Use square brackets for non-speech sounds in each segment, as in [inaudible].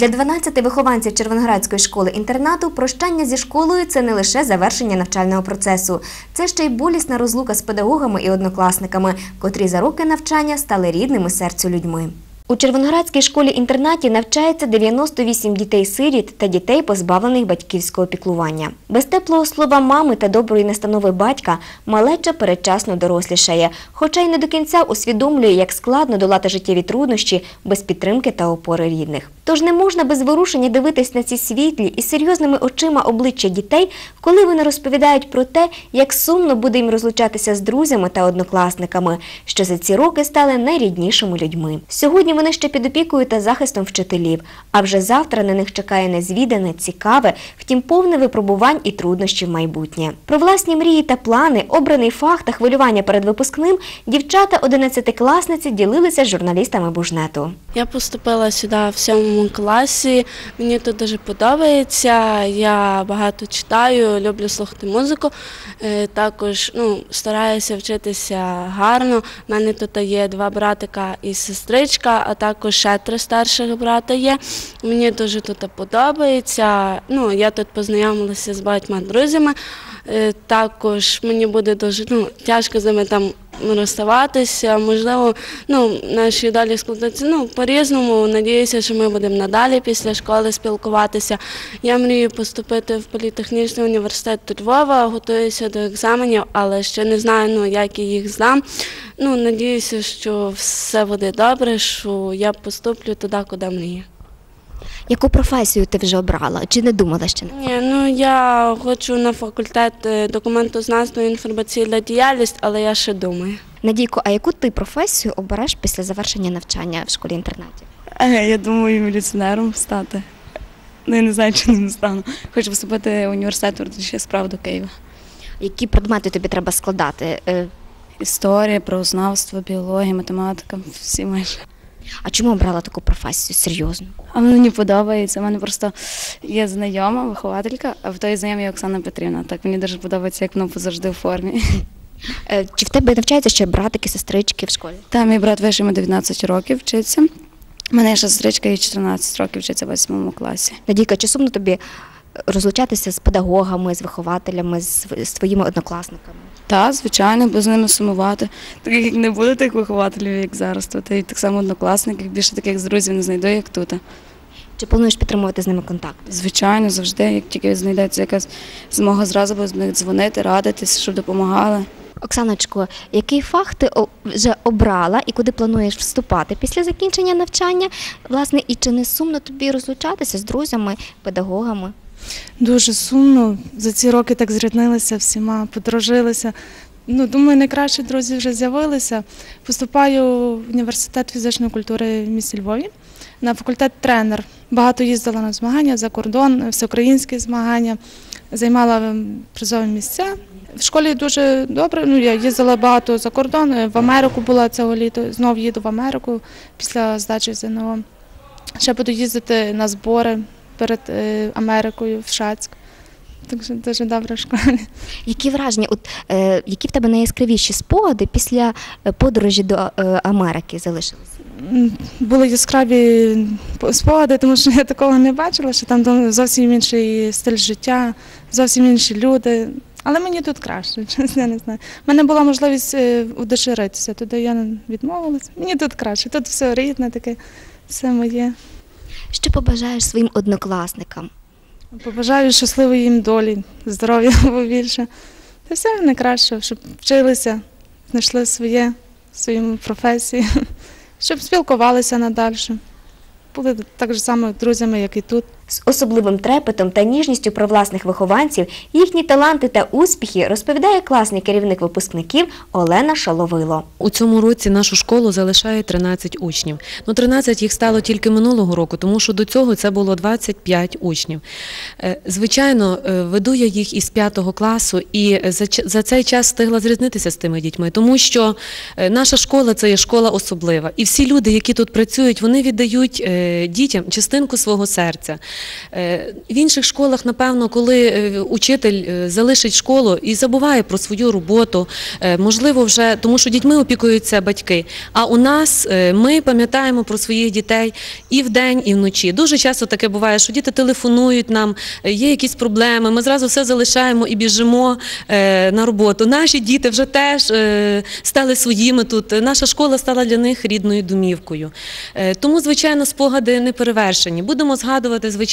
Для 12 вихованців Червоноградської школи-інтернату прощання зі школою це не лише завершення навчального процесу, це ще й болісна розлука з педагогами і однокласниками, котрі за роки навчання стали рідними серцю людьми. У Червоноградській школі-інтернаті навчається 98 дітей-сиріт та дітей, позбавлених батьківського піклування. Без теплого слова мами та доброї настанови батька малеча передчасно дорослішає, хоча й не до кінця усвідомлює, як складно долати життєві труднощі без підтримки та опори рідних. Тож не можна без ворушення дивитись на ці світлі і серйозними очима обличчя дітей, коли вони розповідають про те, як сумно буде їм розлучатися з друзями та однокласниками, що за ці роки стали найріднішими людьми. Сьогодні вони ще під опікою та захистом вчителів, а вже завтра на них чекає незвідане, цікаве, втім повне випробувань і труднощів майбутнє. Про власні мрії та плани, обраний фах та хвилювання перед випускним дівчата 11-класниці ділилися з журналістами Бужнету. Я поступила сюди в сьомому класі. Мені тут дуже подобається. Я багато читаю, люблю слухати музику. Е, Також ну, стараюся вчитися гарно. У мене тут є два братика і сестричка, а також ще три старших брата є. Мені дуже тут подобається. Ну, я тут познайомилася з багатьма друзями. Е, Також мені буде дуже ну, тяжко з ними там розставатися. Можливо, ну, наші долі складуться ну, по-різному. Надіюся, що ми будемо надалі після школи спілкуватися. Я мрію поступити в політехнічний університет Львова, готуюся до екзаменів, але ще не знаю, ну, як я їх здам. Ну, надіюся, що все буде добре, що я поступлю туди, куди мрію. Яку професію ти вже обрала? Чи не думала ще? Ні, ну я хочу на факультет е, документознавства і інформаційна діяльність, але я ще думаю. Надійко, а яку ти професію обереш після завершення навчання в школі-інтернаті? Е, Я думаю, міліціонером стати. Ну, я не знаю, чи не стану. Хочу вступити в університет юридичних справ до Києва. Які предмети тобі треба складати? Е, Історія, правознавство, біологія, математика, всі майже. А чому обрала таку професію? Серйозно? А мені подобається. У мене просто є знайома, вихователька, а в той знайомій Оксана Петрівна. Так мені дуже подобається, як воно завжди в формі. Е, Чи в тебе навчаються ще братики, сестрички в школі? Та мій брат вийшов йому 19 років вчиться. У мене ще сестричка, їй 14 років вчиться в 8 класі. Надійка, чи сумно тобі розлучатися з педагогами, з вихователями, з, твоїми однокласниками? Та, звичайно, бо з ними сумувати. Таких як не буде тих вихователів, як зараз, то та так само однокласників. Більше таких з друзів не знайду, як тут. Чи плануєш підтримувати з ними контакт? Звичайно, завжди, як тільки знайдеться якась змога зразу них дзвонити, радитись, щоб допомагали. Оксаночко, який фах ти вже обрала і куди плануєш вступати після закінчення навчання? Власне, і чи не сумно тобі розлучатися з друзями, педагогами? Дуже сумно. За ці роки так зріднилися всіма, подружилися. Ну, думаю, найкращі друзі вже з'явилися. Поступаю в університет фізичної культури в місті Львові на факультет тренер. Багато їздила на змагання за кордон, всеукраїнські змагання, займала ем, призові місця. В школі дуже добре. Ну, я їздила багато за кордон. В Америку була цього літа. Знов їду в Америку після здачі ЗНО. Ще буду їздити на збори перед е, Америкою в Шацьк. Так що дуже добре в школі. Які враження, от, е, які в тебе найяскравіші спогади після е, подорожі до е, Америки залишилися? Були яскраві спогади, тому що я такого не бачила, що там зовсім інший стиль життя, зовсім інші люди. Але мені тут краще, [laughs] чесно, я не знаю. У мене була можливість е, удеширитися, туди я відмовилася. Мені тут краще, тут все рідне, таке, все моє. Що побажаєш своїм однокласникам? Побажаю щасливої їм долі, здоров'я [laughs] побільше. Та все найкраще, щоб вчилися, знайшли своє, свою професію, [laughs] щоб спілкувалися надалі. Були так само друзями, як і тут. З особливим трепетом та ніжністю про власних вихованців, їхні таланти та успіхи розповідає класний керівник випускників Олена Шаловило. У цьому році нашу школу залишає 13 учнів. Ну, 13 їх стало тільки минулого року, тому що до цього це було 25 учнів. Е, Звичайно, е, веду я їх із 5 класу і за, цей час встигла зрізнитися з тими дітьми, тому що е, наша школа це є школа особлива. І всі люди, які тут працюють, вони віддають дітям частинку свого серця. Е, В інших школах, напевно, коли е, учитель е, залишить школу і забуває про свою роботу, можливо, вже тому, що дітьми опікуються батьки. А у нас ми пам'ятаємо про своїх дітей і вдень, і вночі. Дуже часто таке буває, що діти телефонують нам, є якісь проблеми. Ми зразу все залишаємо і біжимо на роботу. Наші діти вже теж стали своїми тут. Наша школа стала для них рідною домівкою. Тому, звичайно, спогади не перевершені. Будемо згадувати, звичайно,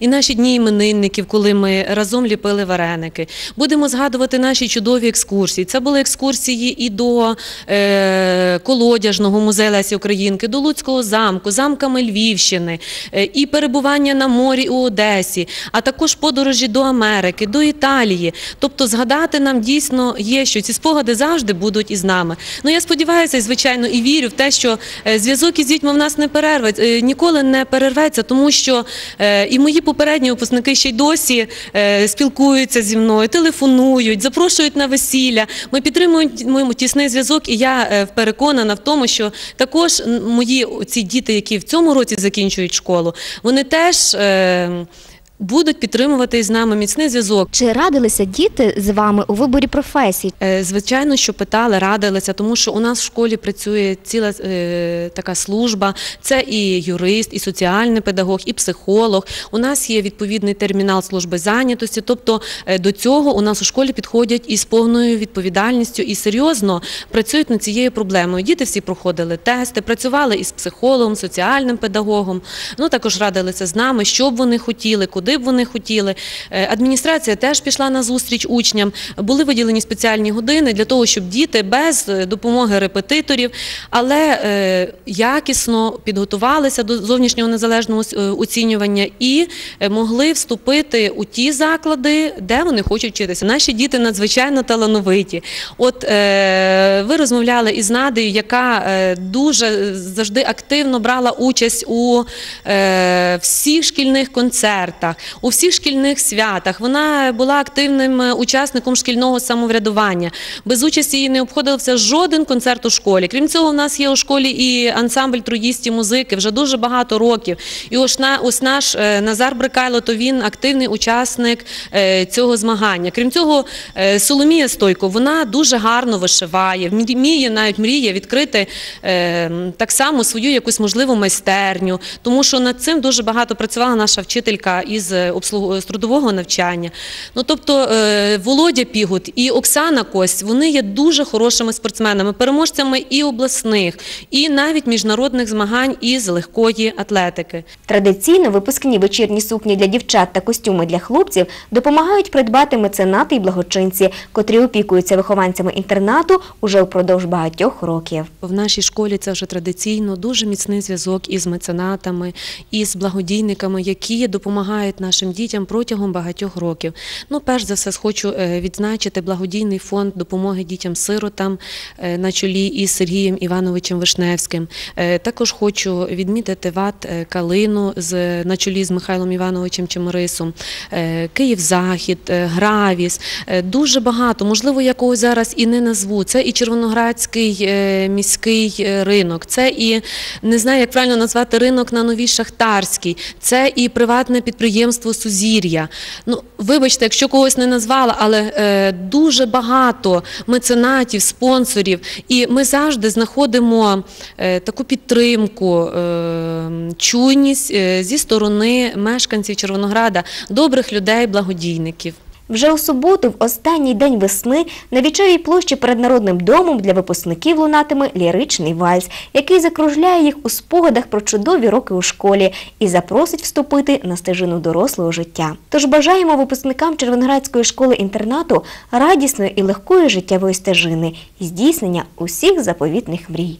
і наші дні іменинників, коли ми разом ліпили вареники. Будемо згадувати наші чудові екскурсії. Це були екскурсії і до е, колодяжного музею Лесі Українки, до Луцького замку, замками Львівщини, е, і перебування на морі у Одесі, а також подорожі до Америки, до Італії. Тобто згадати нам дійсно є, що ці спогади завжди будуть із нами. Ну я сподіваюся, звичайно, і вірю в те, що е, зв'язок із дітьми в нас не перерветься, е, ніколи не перерветься, тому що е, і мої попередні випускники ще й досі е, спілкуються зі мною, телефонують, запрошують на весілля. Ми підтримуємо тісний зв'язок, і я е, переконана в тому, що також мої ці діти, які в цьому році закінчують школу, вони теж. Будуть підтримувати з нами міцний зв'язок. Чи радилися діти з вами у виборі професій? Е, Звичайно, що питали, радилися, тому що у нас в школі працює ціла е, така служба. Це і юрист, і соціальний педагог, і психолог. У нас є відповідний термінал служби зайнятості. Тобто е, до цього у нас у школі підходять із повною відповідальністю і серйозно працюють над цією проблемою. Діти всі проходили тести, працювали із психологом, соціальним педагогом. Ну також радилися з нами, що б вони хотіли, куди б вони хотіли. Е, Адміністрація теж пішла на зустріч учням. Були виділені спеціальні години для того, щоб діти без е, допомоги репетиторів, але е, якісно підготувалися до зовнішнього незалежного оцінювання і могли вступити у ті заклади, де вони хочуть вчитися. Наші діти надзвичайно талановиті. От ви розмовляли із Надею, яка дуже завжди активно брала участь у всіх шкільних концертах, у всіх шкільних святах. Вона була активним е, учасником шкільного самоврядування. Без участі її не обходився жоден концерт у школі. Крім цього, в нас є у школі і ансамбль труїсті музики вже дуже багато років. І ось, на, ось наш е, Назар Брикайло, то він активний учасник е, цього змагання. Крім цього, Соломія Стойко, вона дуже гарно вишиває, вміє навіть мріє відкрити так само свою якусь можливу майстерню, тому що над цим дуже багато працювала наша вчителька із обслугу- з трудового навчання. Ну тобто е, Володя Пігут і Оксана Кость, вони є дуже хорошими спортсменами, переможцями і обласних, і навіть міжнародних змагань із легкої атлетики. Традиційно випускні вечірні сукні для дівчат та костюми для хлопців допомагають придбати меценати і благочинці, котрі опікуються вихованцями інтернату уже впродовж багатьох років. В нашій школі це вже традиційно дуже міцний зв'язок із меценатами, із благодійниками, які допомагають нашим дітям протягом багатьох років. Ну, перш за все, хочу е, відзначити благодійний фонд допомоги дітям-сиротам е, на чолі із Сергієм Івановичем Вишневським. Е, Також хочу відмітити ВАТ Калину на чолі з Михайлом Івановичем Чеморисом, Київ Захід, Гравіс. Дуже багато, можливо, я когось зараз і не назву. Це і Червоноградський міський ринок, це і не знаю, як правильно назвати ринок на новій Шахтарській, це і приватне підприємство Сузір'я. Ну, вибачте, якщо когось не назвала, але е, дуже багато меценатів, спонсорів, і ми завжди знаходимо е, таку підтримку, е, чуйність е, зі сторони мешканців Червонограда, добрих людей, благодійників. Вже у суботу, в останній день весни, на Вічовій площі перед Народним домом для випускників лунатиме ліричний вальс, який закружляє їх у спогадах про чудові роки у школі і запросить вступити на стежину дорослого життя. Тож бажаємо випускникам Червоноградської школи-інтернату радісної і легкої життєвої стежини і здійснення усіх заповітних мрій.